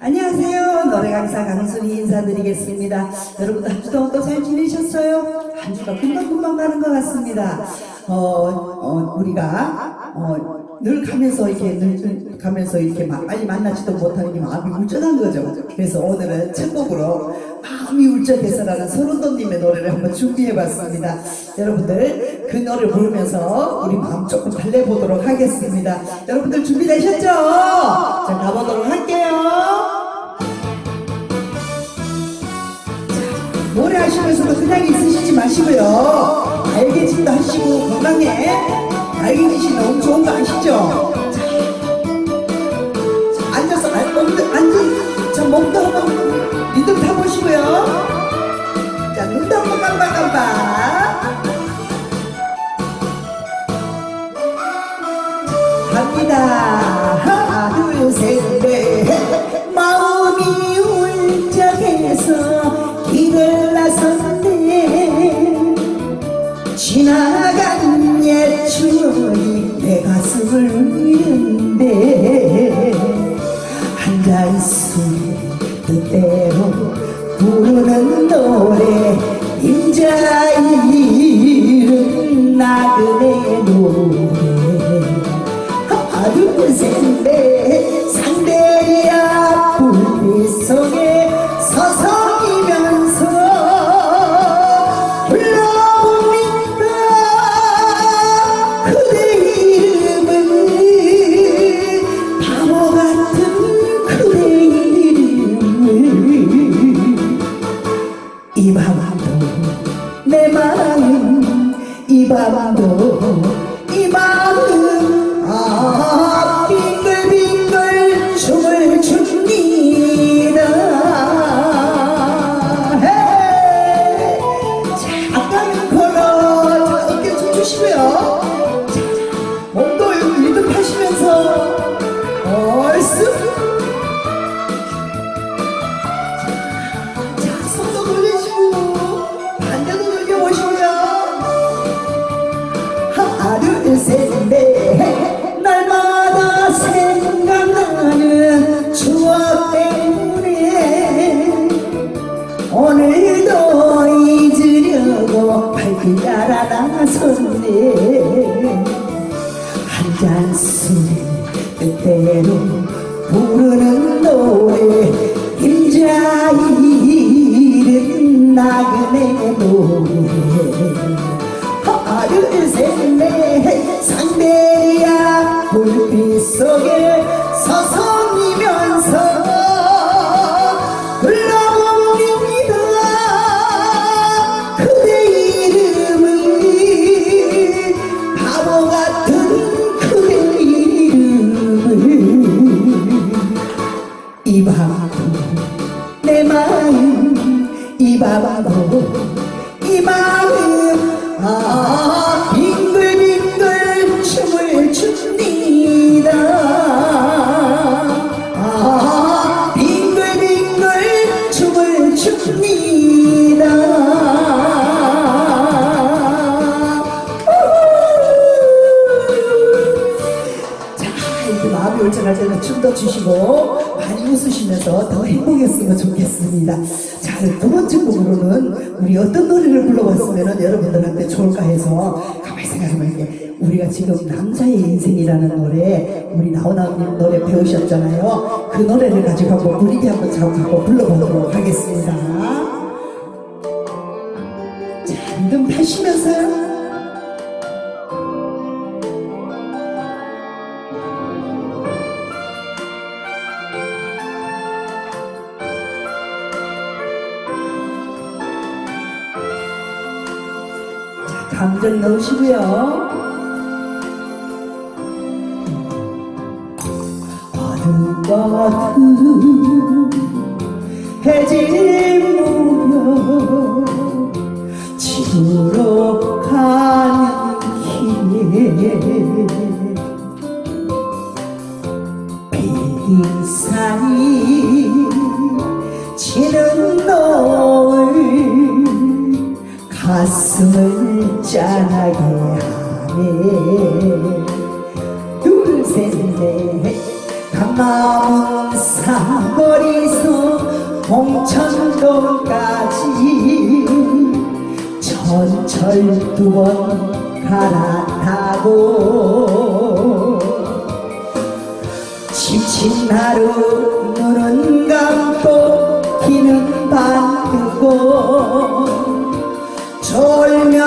안녕하세요. 노래 강사 강순희 인사드리겠습니다. 여러분 한주 동안 또잘 지내셨어요? 한 주가 금방금방 가는 것 같습니다. 어, 어, 우리가 어, 늘 가면서 이렇게 늘 가면서 이렇게 막 빨리 만나지도 못하는 게 마음이 울적한 거죠. 그래서 오늘은 첫 곡으로 마음이 울적해서라는 서른도님의 노래를 한번 준비해봤습니다. 여러분들 그 노래 부르면서 우리 마음 조금 달래보도록 하겠습니다. 여러분들 준비되셨죠? 자 가보도록 할게요. 노래 하시면서도 그냥 있으시지 마시고요. 알개짓도 하시고 건강에 알개짓이 너무 좋은 거 아시죠? 자, 자, 앉아서 안, 몸도, 앉은 자 몸도 한번 리듬 타보시고요. 나그 발길 따라 나섰네. 한 잔술 뜻대로 부르는 노래 임자 이름 나그네 노래 하나 둘셋넷 상대야 불빛 속에 서성이면서 행복했으면 좋겠습니다. 자, 두 번째 곡으로는 우리 어떤 노래를 불러봤으면 여러분들한테 좋을까 해서 가만히 생각해보면 이게 우리가 지금 남자의 인생이라는 노래 우리 나훈아님 노래 배우셨잖아요. 그 노래를 가지고 한번 분위기 한번 잡고 불러보도록 하겠습니다. 자, 리듬 타시면서 감정 넣으시고요. 어둠 같은 해질 무렵 집으로 가는 길에 빙산이 지는 노을 가슴을 짠하게 하네 둘셋넷. 남은 사거리서 홍천동까지 전철 두 번 갈아타고 지친 하루 눈은 감고 귀는 반뜨고 졸면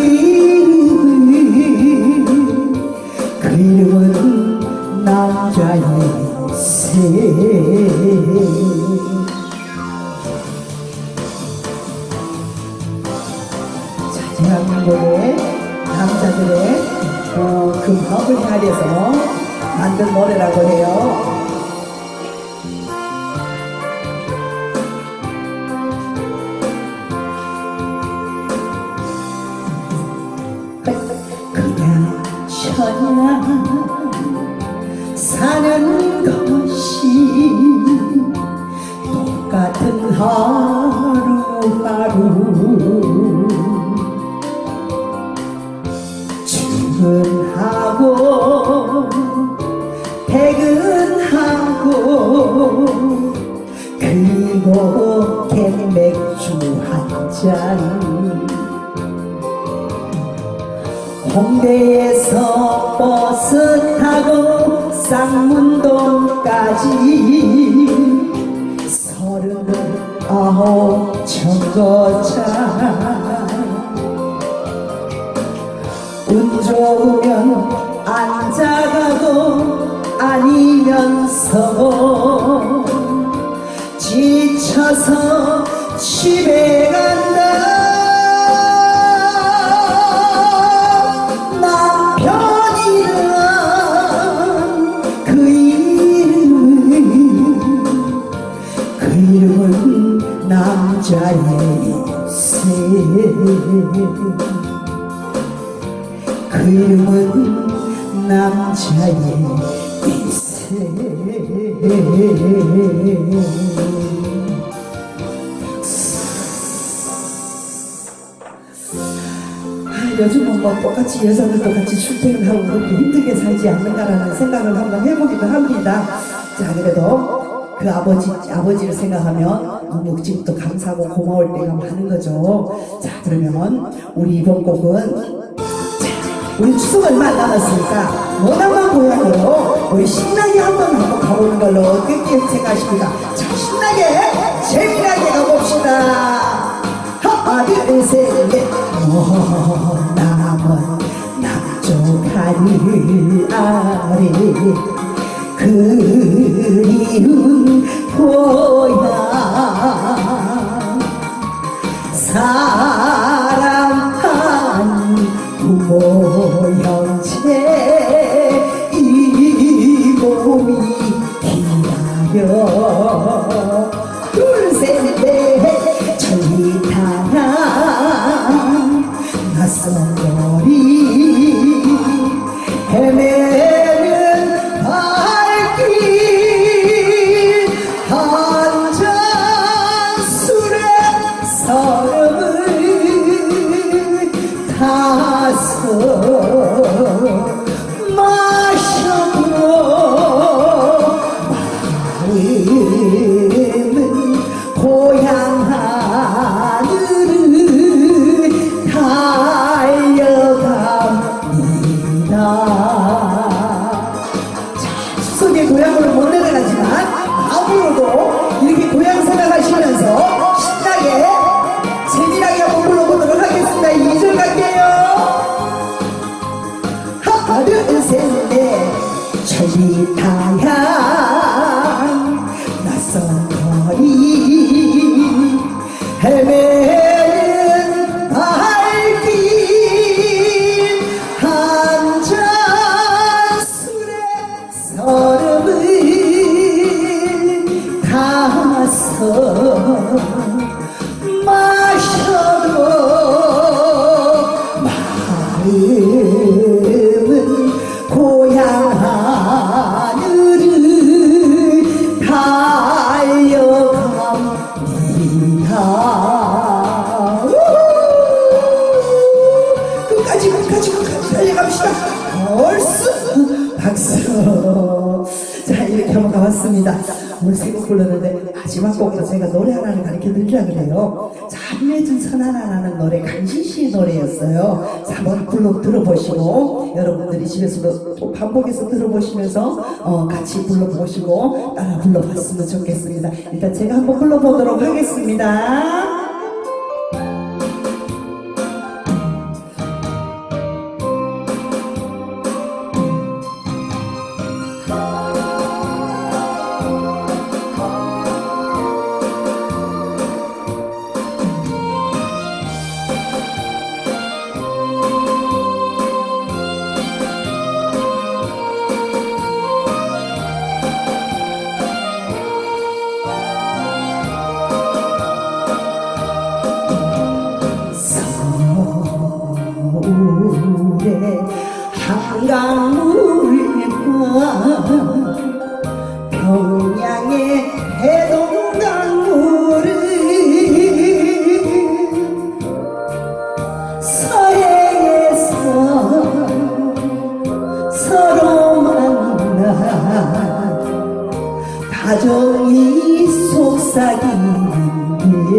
그 이름은 그 이름은 남자의 새 자, 대한민국의 남자들의 어, 그 마음을 헤아려서 만든 노래라고 해요. 사는 것이 똑같은 하루하루 출근하고 퇴근하고 그리고 캔맥주 한잔 홍대에서 버스 타고 쌍문동까지 서른아홉 정거장 운 좋으면 앉아가고 아니면 서고 지쳐서 집에 간다 남자의 새그 이름은 남자의 아, 요즘은 뭐 똑같이 여성들도 같이 출퇴근하고 그렇게 힘들게 살지 않는가라는 생각을 한번 해보기도 합니다. 자, 그래도 그 아버지, 아버지를 생각하면 너무 지금도 감사하고 고마울 때가 많은 거죠. 자, 그러면 우리 이번 곡은 우리 추석 얼마 안 남았으니까 머나먼 고향으로 우리 신나게 한번 한번 가보는 걸로 어떻게 생각하십니까? 자 신나게 재미나게 가봅시다 하나 둘 셋넷 머나먼 남쪽 하늘 아래 그리운 고향 사 달려갑니다. 자, 추석에 고향으로 못 내려가지만 마음으로도 이렇게 고향 생각하시면서 신나게 재미나게 한번 불러 보도록 하겠습니다. 2절 갈게요. 하나 둘셋넷 저기 타향 마셔도 마음은 고향 하늘을 달려갑니다 끝까지 끝까지 끝까지 달려갑시다 얼쑤 박수 자 이렇게 한번 가봤습니다 오늘 세곡 불렀는데 마지막 곡으로 제가 노래 하나를 가르쳐 드리려고 그래요. 잘해준 선 하나라는 노래 강진 씨의 노래였어요. 자, 한번 불러 들어보시고 여러분들이 집에서도 또 반복해서 들어보시면서 어, 같이 불러보시고 따라 불러봤으면 좋겠습니다. 일단 제가 한번 불러보도록 하겠습니다. 속삭이는데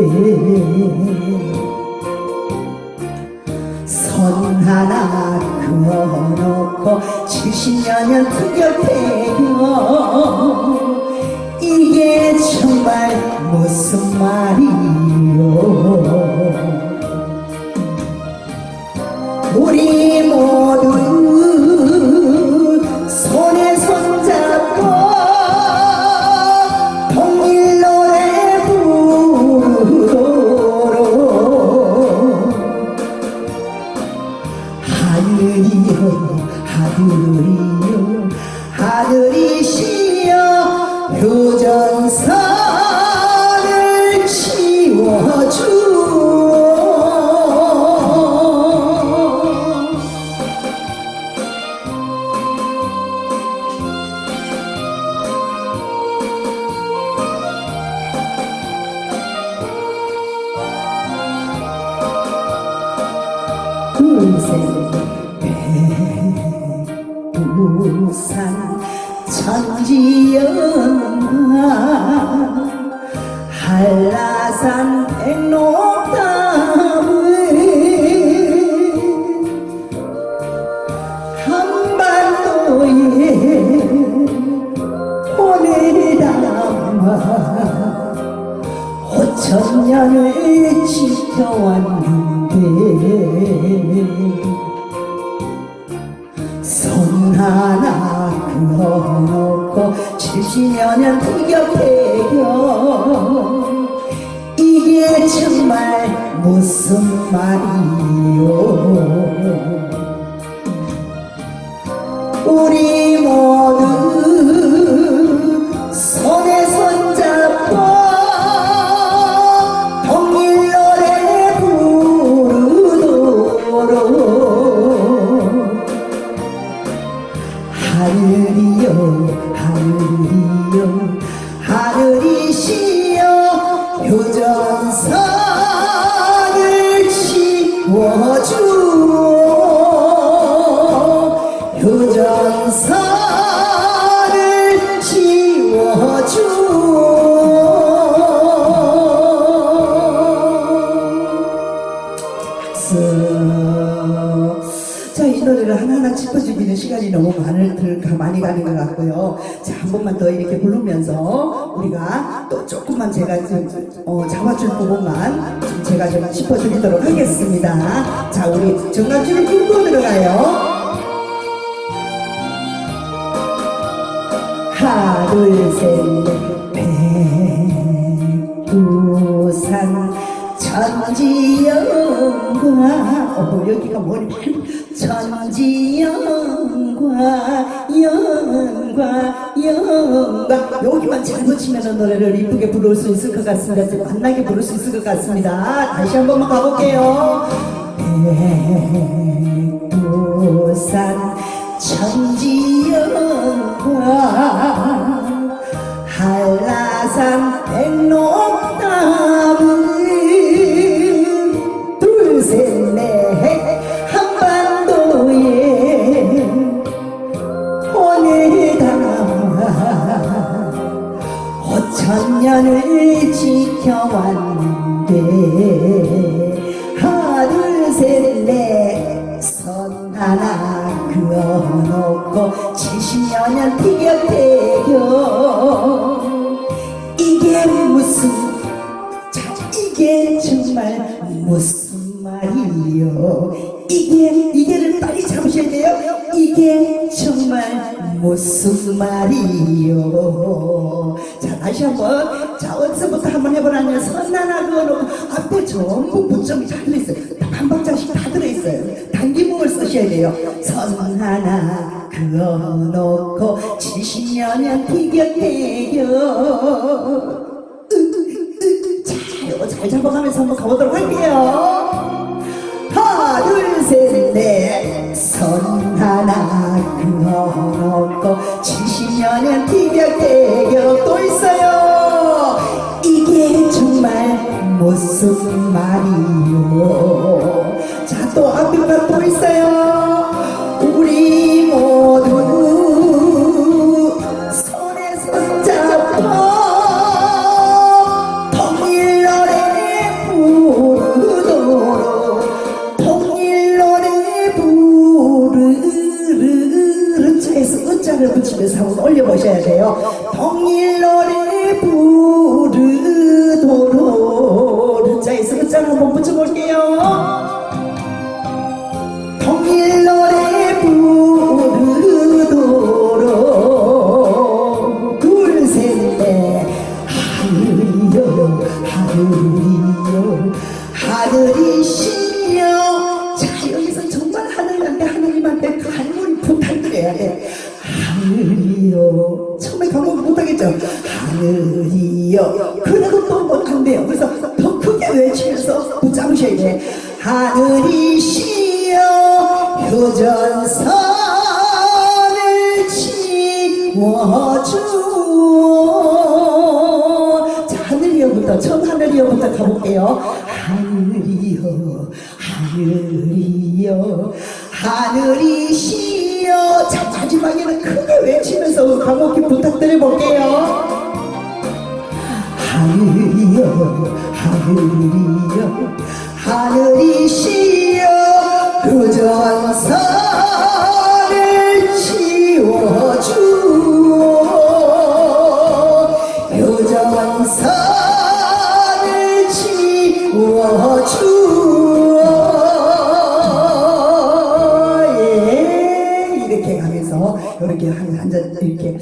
선 하나 그어놓고 70년을 티격태격 이게 정말 무슨 말이 하늘이여 하늘이여 하늘이시여 효전선 천지연화 한라산 백록담을 한반도에 오늘 담아 오천 년을 지켜왔는 70년을 티격태격 이게 정말 무슨 말이요? 우리 제가 좀, 어, 잡아줄 부분만 좀 제가 좀 짚어드리도록 하겠습니다. 자, 우리 정강줄을 끌고 들어가요. 하나, 둘, 셋, 넷, 백두산 천지영과 어, 여기가 뭐니 천지영과 영과 영과 여기만 잘 붙이면 노래를 이쁘게 부를 수 있을 것 같습니다. 좀 만나게 부를 수 있을 것 같습니다. 다시 한 번만 가볼게요. 백두산 천지영과 한라산 이게 정말 무슨 말이요? 자 다시 한번 자 어디서부터 한번 해보라면 선 하나 그어놓고 앞에 전부 무점이 다 들어있어요. 한 박자씩 다 들어있어요. 단기문을 쓰셔야 돼요. 선 하나 그어놓고 70여년 티격태격 자, 이거 잘 잡아가면서 한번 가보도록 할게요. 하나, 둘, 셋, 넷. 선 하나 그어놓고 70년은 티격태격 또 있어 붙 하늘이시여 효전선을 치워주오 자 하늘이여부터 처음 하늘이여부터 가볼게요. 하늘이여 하늘이여 하늘이시여. 자 마지막에는 크게 외치면서 감옥히 부탁드려 볼게요. 하늘이여 하늘이여 하늘이시여 치워주오 그 전선을 치워주오 예 이렇게 가면서 이렇게 한잔 이렇게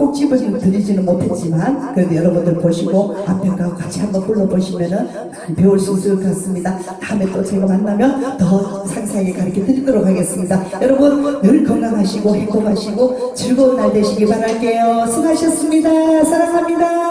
꼭꼭 집어서 드리지는 못했지만 그래도 여러분들 보시고 앞에 가고 같이 한번 불러보시면은 배울 수 있을 것 같습니다. 다음에 또 제가 만나면 더 상세하게 가르쳐 드리도록 하겠습니다. 여러분 늘 건강하시고 행복하시고 즐거운 날 되시기 바랄게요. 수고하셨습니다. 사랑합니다.